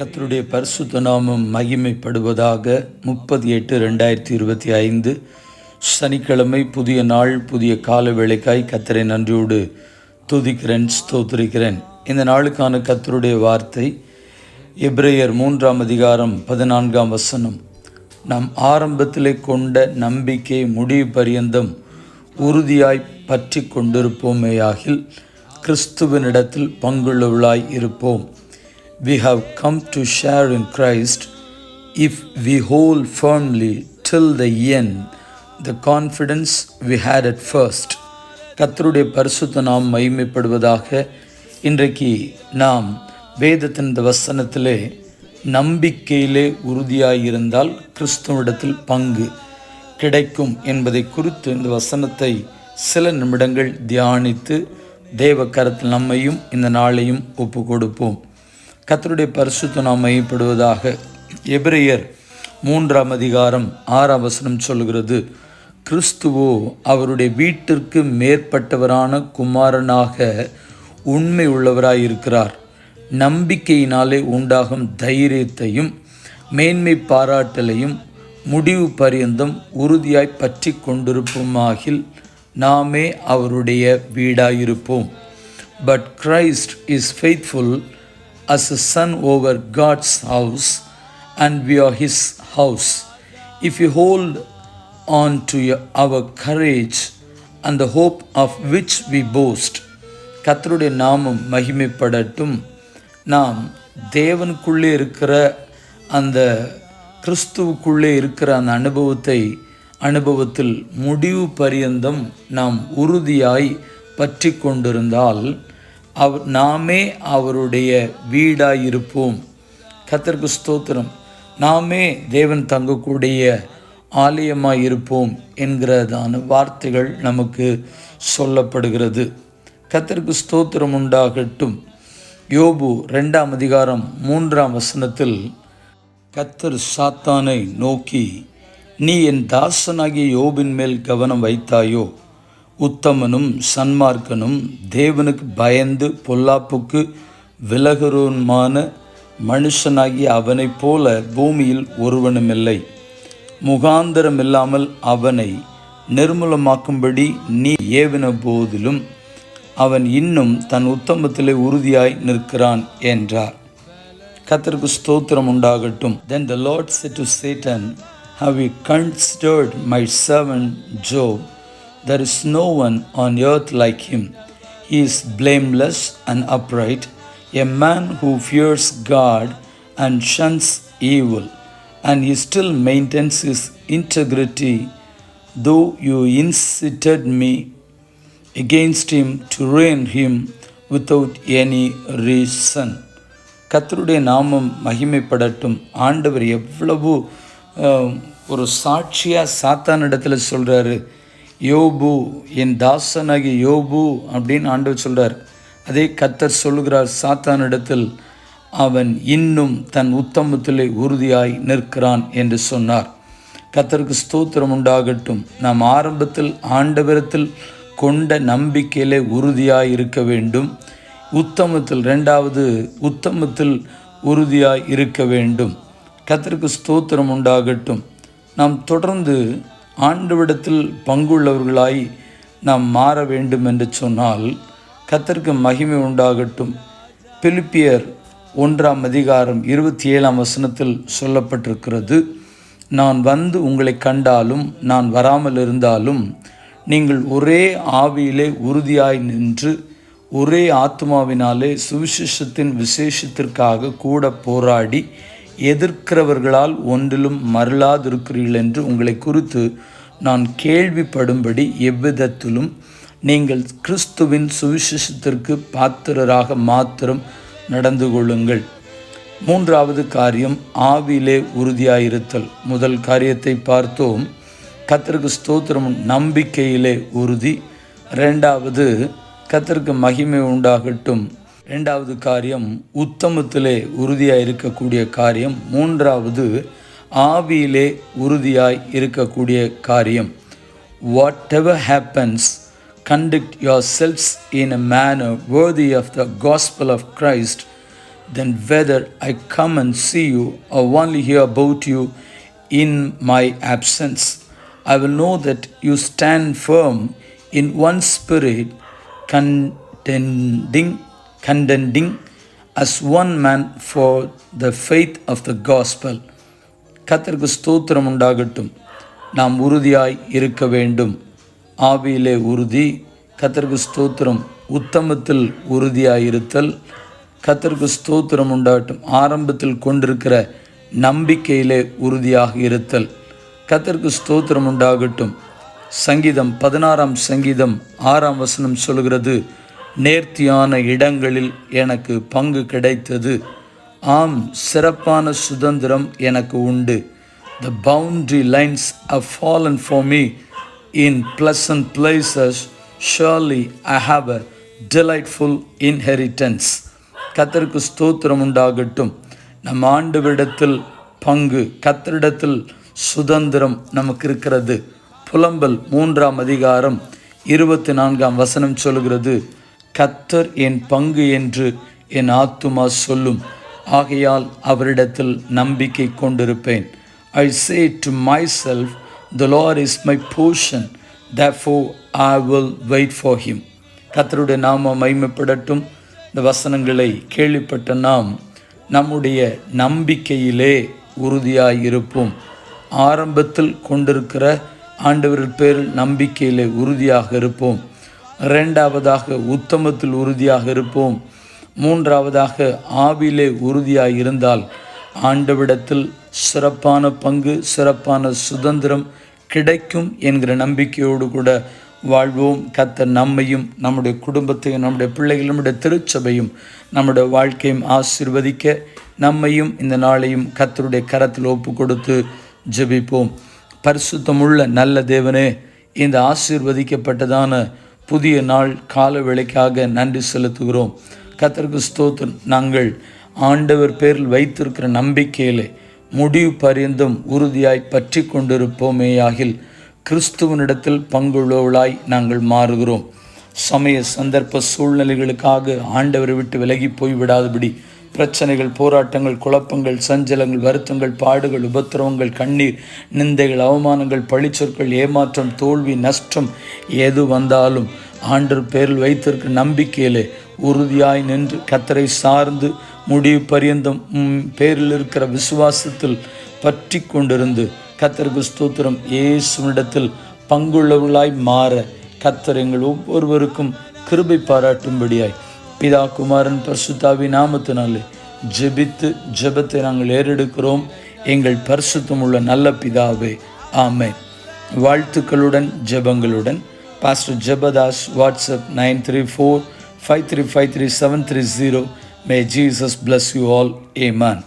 கத்தருடைய பரிசுத்த நாமம் மகிமைப்படுவதாக முப்பது எட்டு ரெண்டாயிரத்தி இருபத்தி ஐந்து சனிக்கிழமை புதிய நாள் புதிய கால வேலைக்காய் கத்தரை நன்றியோடு துதிக்கிறேன் ஸ்தோத்திரிக்கிறேன். இந்த நாளுக்கான கத்தருடைய வார்த்தை எப்ரேயர் மூன்றாம் அதிகாரம் பதினான்காம் வசனம். நாம் ஆரம்பத்திலே கொண்ட நம்பிக்கை முடிவு பரியந்தம் உறுதியாய் பற்றி கொண்டிருப்போமேயாகில் கிறிஸ்துவனிடத்தில் பங்குள்ளவளாய் இருப்போம். We have come to share in Christ if we hold firmly till the end the confidence we had at first. கத்தருடைய பரிசுத்த நாம் மகிமைப்படுவதாக இன்றைக்கு நாம் வேதத்தின் இந்த வசனத்திலே நம்பிக்கையிலே உறுதியாயிருந்தால் கிறிஸ்துவிடத்தில் பங்கு கிடைக்கும் என்பதை குறித்து இந்த வசனத்தை சில நிமிடங்கள் தியானித்து தேவ கரத்தில் நம்மையும் இந்த நாளையும் ஒப்பு கொடுப்போம் கத்தருடைய பரிசுத்த நாம் மையப்படுவதாக எபிரேயர் மூன்றாம் அதிகாரம் ஆறாம் வசனம் சொல்கிறது கிறிஸ்துவோ அவருடைய வீட்டிற்கு மேற்பட்டவரான குமாரனாக உண்மை உள்ளவராயிருக்கிறார் நம்பிக்கையினாலே உண்டாகும் தைரியத்தையும் மேன்மை பாராட்டலையும் முடிவு பரியந்தம் உறுதியாய் பற்றி கொண்டிருப்போமாகில் நாமே அவருடைய வீடாயிருப்போம். But Christ is faithful as a son over God's house, and we are His house. If you hold on to your, our courage and the hope of which we boast, கத்தருடைய நாமம் மகிமைப்படட்டும் நாம் தேவனுக்குள்ளே இருக்கிற அந்த கிறிஸ்துவுக்குள்ளே இருக்கிற அந்த அனுபவத்தை அனுபவத்தில் முடிவு பரியந்தம் நாம் உறுதியாய் பற்றி கொண்டிருந்தால் அவ் நாமே அவருடைய வீடாயிருப்போம். கத்தருக்கு ஸ்தோத்திரம். நாமே தேவன் தங்கக்கூடிய ஆலயமாக இருப்போம் என்கிறதான வார்த்தைகள் நமக்கு சொல்லப்படுகிறது. கத்திற்கு ஸ்தோத்திரம் உண்டாகட்டும். யோபு ரெண்டாம் அதிகாரம் மூன்றாம் வசனத்தில் கத்தர் சாத்தானை நோக்கி நீ என் தாசனாகிய யோபின் மேல் கவனம் வைத்தாயோ? உத்தமனும் சன்மார்க்கனும் தேவனுக்கு பயந்து பொல்லாப்புக்கு விலகுறவுமான மனுஷனாகிய அவனைப் போல பூமியில் ஒருவனுமில்லை. முகாந்தரமில்லாமல் அவனை நிர்மூலமாக்கும்படி நீ ஏவின போதிலும் அவன் இன்னும் தன் உத்தமத்திலே உறுதியாய் நிற்கிறான் என்றார். கத்தருக்கு ஸ்தோத்திரம் உண்டாகட்டும். Then the Lord said to Satan have you considered my servant Job There is no one on earth like him. He is blameless and upright, a man who fears God and shuns evil, and he still maintains his integrity, though you incited me against him to ruin him without any reason. கத்தருடைய நாமம் மகிமைப்படட்டும் ஆண்டவர் எவ்வளவு அஹ், ஒரு சாட்சியாக சாத்தானிடத்தில் சொல்கிறாரு யோபு என் தாசனாகிய யோபு அப்படின்னு ஆண்டவர் சொல்கிறார் அதே கத்தர் சொல்லுகிறார் சாத்தானிடத்தில் அவன் இன்னும் தன் உத்தமத்திலே உறுதியாய் நிற்கிறான் என்று சொன்னார். கத்தருக்கு ஸ்தோத்திரம் உண்டாகட்டும். நாம் ஆரம்பத்தில் ஆண்டவரத்தில் கொண்ட நம்பிக்கையிலே உறுதியாய் இருக்க வேண்டும். உத்தமத்தில் ரெண்டாவது உத்தமத்தில் உறுதியாய் இருக்க வேண்டும். கத்தருக்கு ஸ்தோத்திரம் உண்டாகட்டும். நாம் தொடர்ந்து ஆண்டவிடத்தில் பங்குள்ளவர்களாய் நாம் மாற வேண்டும் என்று சொன்னால் கத்தருக்கு மகிமை உண்டாகட்டும். பிலிப்பியர் ஒன்றாம் அதிகாரம் இருபத்தி ஏழாம் வசனத்தில் சொல்லப்பட்டிருக்கிறது நான் வந்து உங்களை கண்டாலும் நான் வராமல் இருந்தாலும் நீங்கள் ஒரே ஆவியிலே உறுதியாய் நின்று ஒரே ஆத்மாவினாலே சுவிசேஷத்தின் விசேஷத்திற்காக கூட போராடி எதிர்க்கிறவர்களால் ஒன்றிலும் மருளாதிருக்கிறீர்கள் என்று உங்களை குறித்து நான் கேள்விப்படும்படி எவ்விதத்திலும் நீங்கள் கிறிஸ்துவின் சுவிசேஷத்திற்கு பாத்திரராக மாத்திரம் நடந்து கொள்ளுங்கள். மூன்றாவது காரியம் ஆவியிலே உறுதியாயிருத்தல். முதல் காரியத்தை பார்த்தோம். கத்தருக்கு ஸ்தோத்திரம் நம்பிக்கையிலே உறுதி. ரெண்டாவது கத்தருக்கு மகிமை உண்டாகட்டும். ரெண்டாவது காரியம் உத்தமத்திலே உறுதியாக இருக்கக்கூடிய காரியம் மூன்றாவது ஆவியிலே உறுதியாய் இருக்கக்கூடிய காரியம் whatever happens conduct yourselves in a manner worthy of the gospel of Christ then whether I come and see you I only hear about you in my absence I will know that you stand firm in one spirit contending contending as one man for the faith of the gospel. கத்தருக்கு ஸ்தோத்திரம் உண்டாகட்டும். நாம் உறுதியாய் இருக்க வேண்டும். ஆவியிலே உறுதி கத்தருக்கு ஸ்தோத்திரம் உத்தமத்தில் உறுதியாய் இருத்தல் கத்தருக்கு ஸ்தோத்திரம் உண்டாகட்டும். ஆரம்பத்தில் கொண்டிருக்கிற நம்பிக்கையிலே உறுதியாக இருத்தல் கத்தருக்கு ஸ்தோத்திரம் உண்டாகட்டும். சங்கீதம் பதினாறாம் சங்கீதம் ஆறாம் வசனம் சொல்கிறது நேர்த்தியான இடங்களில் எனக்கு பங்கு கிடைத்தது. ஆம் சிறப்பான சுதந்திரம் எனக்கு உண்டு. The boundary lines are fallen for me in pleasant places surely I have a delightful inheritance கத்தருக்கு ஸ்தோத்திரம் உண்டாகட்டும். நம் ஆண்டுவிடத்தில் பங்கு கத்தரிடத்தில் சுதந்திரம் நமக்கு இருக்கிறது. புலம்பல் மூன்றாம் அதிகாரம் இருபத்தி நான்காம் வசனம் சொல்கிறது கத்தர் என் பங்கு என்று என் ஆத்துமா சொல்லும். ஆகையால் அவரிடத்தில் நம்பிக்கை கொண்டிருப்பேன். I say to myself the Lord is my portion therefore I will wait for him கத்தருடைய நாம மைமைப்படட்டும் இந்த வசனங்களை கேள்விப்பட்ட நாம் நம்முடைய நம்பிக்கையிலே உறுதியாக இருப்போம் ஆரம்பத்தில் கொண்டிருக்கிற ஆண்டவரின் பேரில் நம்பிக்கையிலே உறுதியாக இருப்போம். ரெண்டாவதாக உத்தமத்தில் உறுதியாக இருப்போம். மூன்றாவதாக ஆவிலே உறுதியாக இருந்தால் ஆண்டவிடத்தில் சிறப்பான பங்கு சிறப்பான சுதந்திரம் கிடைக்கும் என்கிற நம்பிக்கையோடு கூட வாழ்வோம். கத்த நம்மையும் நம்முடைய குடும்பத்தையும் நம்முடைய பிள்ளைகள் நம்முடைய திருச்சபையும் நம்முடைய வாழ்க்கையும் ஆசிர்வதிக்க நம்மையும் இந்த நாளையும் கத்தருடைய கரத்தில் ஒப்பு கொடுத்து ஜெபிப்போம். பரிசுத்தமுள்ள நல்ல தேவனே இந்த ஆசிர்வதிக்கப்பட்டதான புதிய நாள் கால வேளைக்காக நன்றி செலுத்துகிறோம். கத்தருக்கு ஸ்தோத்திரம். நாங்கள் ஆண்டவர் பேரில் வைத்திருக்கிற நம்பிக்கையிலே முடிவு பரிந்தும் உறுதியாய் பற்றி கொண்டிருப்போமேயாகில் கிறிஸ்துவனிடத்தில் பங்குள்ளவளாய் நாங்கள் மாறுகிறோம். சமய சந்தர்ப்ப சூழ்நிலைகளுக்காக ஆண்டவரை விட்டு விலகி போய்விடாதபடி பிரச்சனைகள் போராட்டங்கள் குழப்பங்கள் சஞ்சலங்கள் வருத்தங்கள் பாடுகள் உபத்திரவங்கள் கண்ணீர் நிந்தைகள் அவமானங்கள் பழிச்சொற்கள் ஏமாற்றம் தோல்வி நஷ்டம் எது வந்தாலும் ஆண்டர் பேரில் வைத்திருக்க நம்பிக்கையிலே உறுதியாய் நின்று கத்தரை சார்ந்து முடிவு பரியந்தம் உம் பேரில் இருக்கிற விசுவாசத்தில் பற்றி கொண்டிருந்து கத்தருக்கு ஸ்தோத்திரம். ஏசுமிடத்தில் பங்குள்ளவர்களாய் மாற கத்தர் எங்கள் ஒவ்வொருவருக்கும் கிருபை பாராட்டும்படியாய் பிதா குமாரன் பரிசுத்தாவி நாமத்தினாலே ஜெபித்து ஜெபத்தை நாங்கள் ஏறெடுக்கிறோம். எங்கள் பரிசுத்தம் உள்ள நல்ல பிதாவே ஆமை வாழ்த்துக்களுடன் ஜெபங்களுடன். Pastor Jebadas WhatsApp nine three four five three five three seven three zero. May Jesus bless you all amen